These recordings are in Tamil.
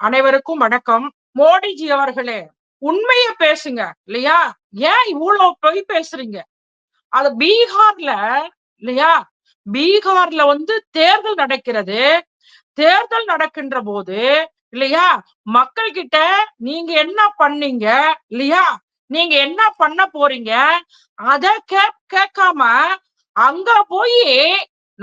அனைவருக்கும் வணக்கம். மோடிஜி அவர்களே உண்மைய பேசுங்க இல்லையா? ஏன் இவ்வளவு பொய் பேசுறீங்க? அது பீகார்ல இல்லையா? பீகார்ல வந்து தேர்தல் நடக்கிறது. தேர்தல் நடக்கின்ற போது இல்லையா? மக்கள் கிட்ட நீங்க என்ன பண்ணீங்க இல்லையா? நீங்க என்ன பண்ண போறீங்க? அத கேட்காம அங்க போய்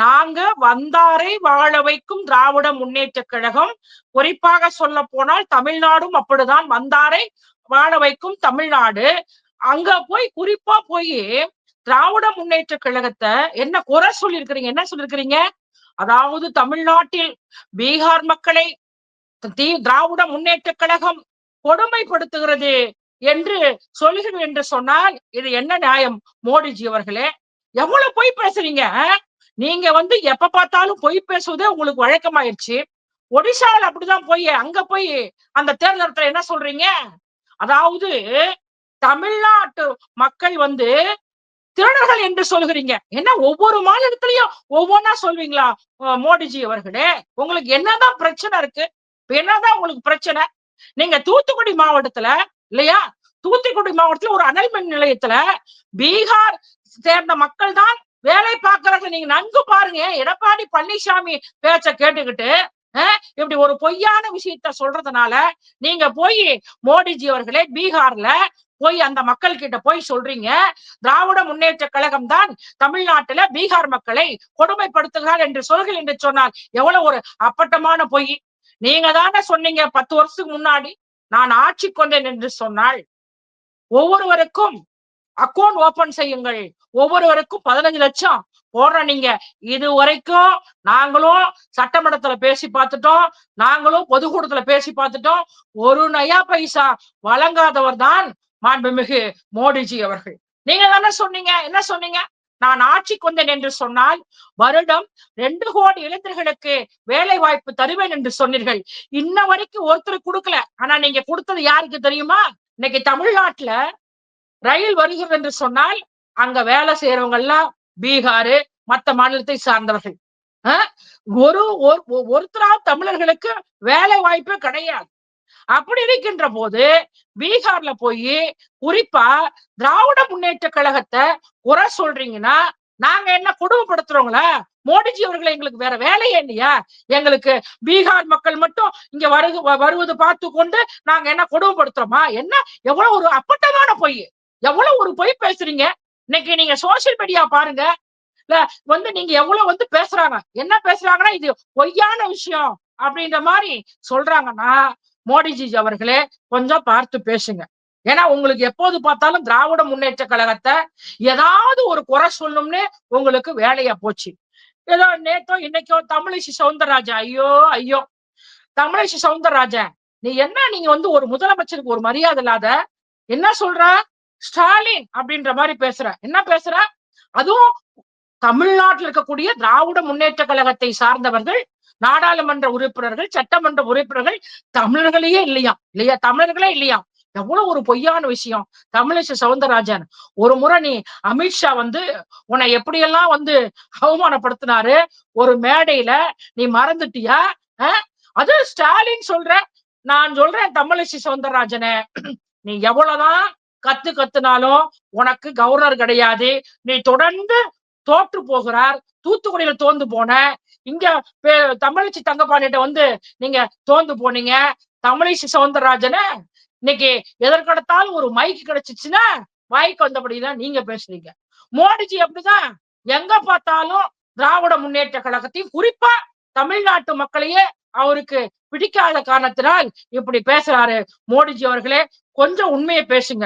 நாங்க வந்தாரை வாழ வைக்கும் திராவிட முன்னேற்ற கழகம். குறிப்பாக சொல்ல போனால் தமிழ்நாடும் அப்படிதான். வந்தாரை வாழ வைக்கும் தமிழ்நாடு. அங்க போய் குறிப்பா போய் திராவிட முன்னேற்ற கழகத்தை என்ன குறை சொல்லியிருக்கிறீங்க? என்ன சொல்லிருக்கிறீங்க அதாவது தமிழ்நாட்டில் பீகார் மக்களை திராவிட முன்னேற்ற கழகம் கொடுமைப்படுத்துகிறது என்று சொல்லுகிறேன் என்று சொன்னால் இது என்ன நியாயம்? மோடிஜி அவர்களே எவ்வளவு போய் பேசுறீங்க நீங்க வந்து எப்ப பார்த்தாலும் பொய் பேசுவதே உங்களுக்கு வழக்கமாயிருச்சு. ஒடிசால அப்படிதான் போய் அங்க போய் அந்த தேர்தலத்துல என்ன சொல்றீங்க? அதாவது தமிழ்நாட்டு மக்கள் வந்து திருடர்கள் என்று சொல்கிறீங்க என்ன ஒவ்வொரு மாநிலத்திலையும் ஒவ்வொன்னா சொல்வீங்களா மோடிஜி அவர்களே? உங்களுக்கு என்னதான் பிரச்சனை இருக்கு? என்னதான் உங்களுக்கு பிரச்சனை? நீங்க தூத்துக்குடி மாவட்டத்துல இல்லையா? தூத்துக்குடி மாவட்டத்துல ஒரு அனல் மின் நிலையத்துல பீகார் சேர்ந்த மக்கள் தான் வேலை பார்க்கறத நீங்க நன்கு பாருங்க. எடப்பாடி பழனிசாமி பேச்ச கேட்டுக்கிட்டு இப்படி ஒரு பொய்யான விஷயத்த சொல்றதுனால நீங்க போய் மோடிஜி அவர்களே பீகார்ல போய் அந்த மக்கள் கிட்ட போய் சொல்றீங்க. திராவிட முன்னேற்ற கழகம் தான் தமிழ்நாட்டுல பீகார் மக்களை கொடுமைப்படுத்துகிறார் என்று சொல்கள் என்று சொன்னால் எவ்வளவு ஒரு அப்பட்டமான பொய். நீங்க தானே சொன்னீங்க பத்து வருஷத்துக்கு முன்னாடி. நான் ஆட்சி கொண்டேன் என்று சொன்னால் ஒவ்வொருவருக்கும் அக்கௌண்ட் ஓபன் செய்யுங்கள். ஒவ்வொருவருக்கும் பதினஞ்சு லட்சம் போடுற நீங்க. இது வரைக்கும் நாங்களும் சட்டமன்றத்துல பேசி பார்த்துட்டோம். நாங்களும் பொதுக்கூடத்துல பேசி பார்த்துட்டோம். ஒரு நயா பைசா வழங்காதவர் தான் மாண்புமிகு மோடிஜி அவர்கள். நீங்க தானே சொன்னீங்க? என்ன சொன்னீங்க? நான் ஆட்சி வந்தேன் என்று சொன்னால் வருடம் ரெண்டு கோடி இளைஞர்களுக்கு வேலை வாய்ப்பு தருவேன் என்று சொன்னீர்கள். இன்ன வரைக்கும் ஒருத்தர் கொடுக்கல. ஆனா நீங்க கொடுத்தது யாருக்கு தெரியுமா? இன்னைக்கு தமிழ்நாட்டுல ரயில் வருகிறது என்று சொன்னால் அங்க வேலை செய்யறவங்க எல்லாம் பீகாரு மத்த மாநிலத்தை சார்ந்தவர்கள். ஒரு ஒருத்தரா தமிழர்களுக்கு வேலை வாய்ப்பு கிடையாது. அப்படி இருக்கின்ற போது பீகார்ல போய் குறிப்பா திராவிட முன்னேற்ற கழகத்தை குறை சொல்றீங்கன்னா நாங்க என்ன கொடுமைப்படுத்துறோங்களா? மோடிஜி அவர்களை எங்களுக்கு வேற வேலையே இல்லையா? எங்களுக்கு பீகார் மக்கள் மட்டும் இங்க வருது வருவது பார்த்து கொண்டு நாங்க என்ன கொடுமைப்படுத்துறோமா? என்ன? எவ்வளவு ஒரு அப்பட்டமான பொய். எவ்வளவு ஒரு பொய் பேசுறீங்க? இன்னைக்கு நீங்க சோசியல் மீடியா பாருங்க. இல்ல வந்து நீங்க எவ்வளவு வந்து பேசுறாங்க? என்ன பேசுறாங்கன்னா இது பொய்யான விஷயம் அப்படின்ற மாதிரி சொல்றாங்கன்னா மோடிஜி அவர்களே கொஞ்சம் பார்த்து பேசுங்க. ஏன்னா உங்களுக்கு எப்போது பார்த்தாலும் திராவிட முன்னேற்ற கழகத்தை ஏதாவது ஒரு குறை சொல்லணும்னு உங்களுக்கு வேலையா போச்சு. ஏதோ நேத்தோ இன்னைக்கோ தமிழிசை சவுந்தரராஜன் ஐயோ ஐயோ. தமிழிசை சவுந்தரராஜன் நீ என்ன நீங்க வந்து ஒரு முதலமைச்சருக்கு ஒரு மரியாதை இல்லாத என்ன சொல்ற? ஸ்டாலின் அப்படின்ற மாதிரி பேசுற. என்ன பேசுற? அதுவும் தமிழ்நாட்டில் இருக்கக்கூடிய திராவிட முன்னேற்ற கழகத்தை சார்ந்தவர்கள் நாடாளுமன்ற உறுப்பினர்கள் சட்டமன்ற உறுப்பினர்கள் தமிழர்களையே இல்லையா? இல்லையா? தமிழர்களே இல்லையா? எவ்வளவு ஒரு பொய்யான விஷயம். தமிழிசை சவுந்தரராஜன் ஒரு முறை நீ அமித்ஷா வந்து உன்னை எப்படியெல்லாம் வந்து அவமானப்படுத்தினாரு? ஒரு மேடையில நீ மறந்துட்டியா? அது ஸ்டாலின் சொல்ற நான் சொல்றேன் தமிழிசை சவுந்தரராஜனை நீ எவ்வளவுதான் கத்து கத்துனாலும் உனக்கு கவர்னர் கிடையாது. நீ தொடர்ந்து தோற்று போகிறார். தூத்துக்குடியில தோந்து போன இங்க தமிழிச்சி தங்கப்பாண்டிட்ட வந்து நீங்க தோந்து போனீங்க. தமிழிசை சவுந்தரராஜன இன்னைக்கு எதற்கெடுத்தாலும் ஒரு மைக்கு கிடைச்சிச்சுன்னா வாய்க்கு வந்தபடிதான் நீங்க பேசுறீங்க மோடிஜி அப்படிதான். எங்க பார்த்தாலும் திராவிட முன்னேற்ற கழகத்தையும் குறிப்பா தமிழ்நாட்டு மக்களையே அவருக்கு பிடிக்காத காரணத்தினால் இப்படி பேசுறாரு மோடிஜி அவர்களே. கொஞ்சம் உண்மையை பேசுங்க.